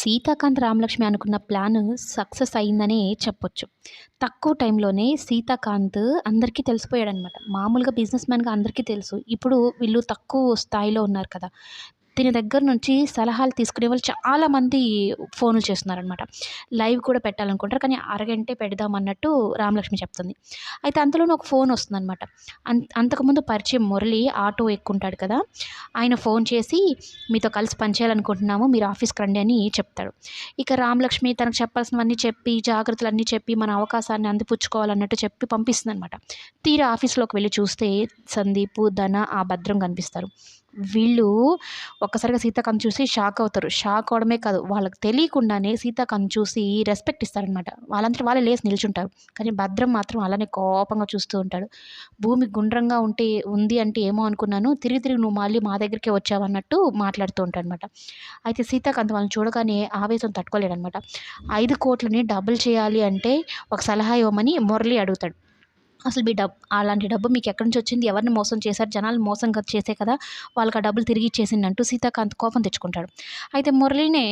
సీతాకాంత్ రామలక్ష్మి అనుకున్న plan success అయిందనే చెప్పొచ్చు. తక్కువ టైంలోనే సీతాకాంత్ అందరికీ తెలిసిపోయాడనమాట మామూలుగా బిజినెస్ మ్యాన్గా అందరికీ తెలుసు. ఇప్పుడు వీళ్ళు తక్కువ స్థాయిలో ఉన్నారు కదా. దీని దగ్గర నుంచి సలహాలు తీసుకునే వాళ్ళు చాలామంది ఫోన్లు చేస్తున్నారనమాట లైవ్ కూడా పెట్టాలనుకుంటారు. కానీ అరగంటే పెడదాం అన్నట్టు రామలక్ష్మి చెప్తుంది. అయితే అంతలోనే ఒక ఫోన్ వస్తుందన్నమాట. అంత అంతకుముందు పరిచయం మురళి ఆటో ఎక్కుంటాడు కదా ఆయన ఫోన్ చేసి మీతో కలిసి పనిచేయాలనుకుంటున్నాము మీరు ఆఫీస్కి రండి అని చెప్తాడు. ఇక రామలక్ష్మి తనకు చెప్పాల్సినవన్నీ చెప్పి జాగ్రత్తలన్నీ చెప్పి మన అవకాశాన్ని అందిపుచ్చుకోవాలన్నట్టు చెప్పి పంపిస్తుంది అనమాట తీరా ఆఫీస్లోకి వెళ్ళి చూస్తే సందీపు ధన ఆ భద్రం కనిపిస్తారు. వీళ్ళు ఒక్కసారిగా సీతాకాంత్ చూసి షాక్ అవుతారు. షాక్ అవడమే కాదు వాళ్ళకి తెలియకుండానే సీతాకాంత్ చూసి రెస్పెక్ట్ ఇస్తారనమాట వాళ్ళంతా వాళ్ళే లేచి నిల్చుంటారు. కానీ భద్రం మాత్రం అలానే కోపంగా చూస్తూ ఉంటాడు. భూమి గుండ్రంగా ఉంటే ఉంది అంటే ఏమో అనుకున్నాను. తిరిగి తిరిగి నువ్వు మళ్ళీ మా దగ్గరికే వచ్చావన్నట్టు మాట్లాడుతూ ఉంటాడు అనమాట అయితే సీతాకాంత్ వాళ్ళని చూడగానే ఆవేశం తట్టుకోలేడనమాట ఐదు కోట్లని డబుల్ చేయాలి అంటే ఒక సలహా ఇవ్వమని మురళి అడుగుతాడు. అసలు మీ డబ్బు అలాంటి డబ్బు మీకు ఎక్కడి నుంచి వచ్చింది? ఎవరిని మోసం చేశారు? జనాలు మోసం చేసే కదా వాళ్ళకి ఆ డబ్బులు తిరిగి ఇచ్చేసింది అంటూ సీతాకాంత్ కోపం తెచ్చుకుంటాడు. అయితే మురళినే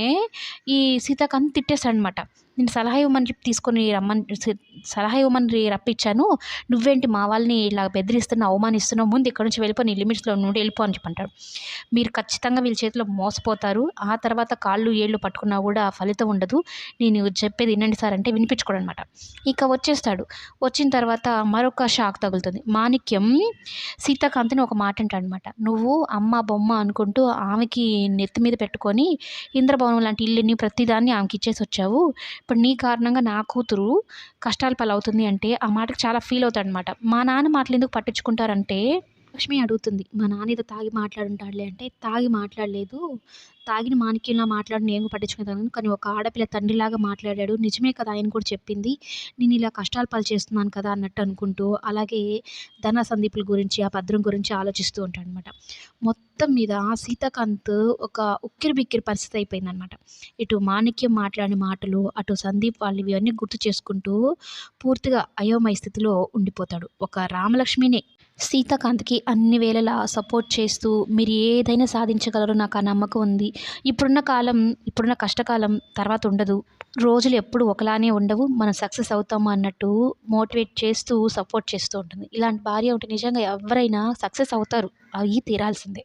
ఈ సీతాకాంత్ తిట్టేశాడనమాట నేను సలహా ఇవ్వమని చెప్పి తీసుకొని రమ్మని సలహా ఇవ్వమని రప్పించాను. నువ్వేంటి మా వాళ్ళని ఇలా బెదిరిస్తున్నావు అవమానిస్తున్నావు ముందు ఇక్కడ నుంచి వెళ్ళిపో నీ లిమిట్స్లో నుండి వెళ్ళిపో అని చెప్పంటాడు. మీరు ఖచ్చితంగా వీళ్ళ చేతిలో మోసపోతారు. ఆ తర్వాత కాళ్ళు ఏళ్ళు పట్టుకున్నా కూడా ఫలితం ఉండదు. నేను చెప్పేది వినండి సార్ అంటే వినిపించుకోడు అనమాట ఇక వచ్చేస్తాడు. వచ్చిన తర్వాత మరొక షాక్ తగులుతుంది. మాణిక్యం సీతాకాంత్ని ఒక మాట అంటాడనమాట. నువ్వు అమ్మ బొమ్మ అనుకుంటూ ఆమెకి నెత్తి మీద పెట్టుకొని ఇంద్రభవనం లాంటి ఇల్లుని ప్రతిదాన్ని ఆమెకి ఇచ్చేసి వచ్చావు. ఇప్పుడు నీ కారణంగా నా కూతురు కష్టాల పాలవుతుంది అంటే ఆ మాటకు చాలా ఫీల్ అవుతాడనమాట మా నాన్న మాటలు ఎందుకు పట్టించుకుంటారంటే లక్ష్మి అడుగుతుంది మా నాన్న ఏదో తాగి మాట్లాడుంటాడులే అంటే తాగి మాట్లాడలేదు. తాగిన మాణిక్యంలా మాట్లాడి నేను పట్టించుకునేదాను కానీ ఒక ఆడపిల్ల తండ్రిలాగా మాట్లాడాడు. నిజమే కదా ఆయన కూడా చెప్పింది. నేను ఇలా కష్టాలు పాలు చేస్తున్నాను కదా అన్నట్టు అనుకుంటూ అలాగే ధన సందీపుల గురించి ఆ భద్రం గురించి ఆలోచిస్తూ ఉంటాడు అనమాట మొత్తం మీద సీతాకాంత్ ఒక ఉక్కిరి బిక్కిరి పరిస్థితి అయిపోయిందనమాట. ఇటు మాణిక్యం మాట్లాడిన మాటలు అటు సందీప్ వాళ్ళు ఇవన్నీ గుర్తు చేసుకుంటూ పూర్తిగా అయోమయ స్థితిలో ఉండిపోతాడు. ఒక రామలక్ష్మినే సీతాకాంత్కి అన్ని వేళలా సపోర్ట్ చేస్తూ మీరు ఏదైనా సాధించగలరు నాకు ఆ నమ్మకం ఉంది. ఇప్పుడున్న కాలం ఇప్పుడున్న కష్టకాలం తర్వాత ఉండదు. రోజులు ఎప్పుడు ఒకలానే ఉండవు. మనం సక్సెస్ అవుతాము అన్నట్టు మోటివేట్ చేస్తూ సపోర్ట్ చేస్తూ ఉంటుంది. ఇలాంటి భార్య ఉంటే నిజంగా ఎవరైనా సక్సెస్ అవుతారు. అవి తీరాల్సిందే.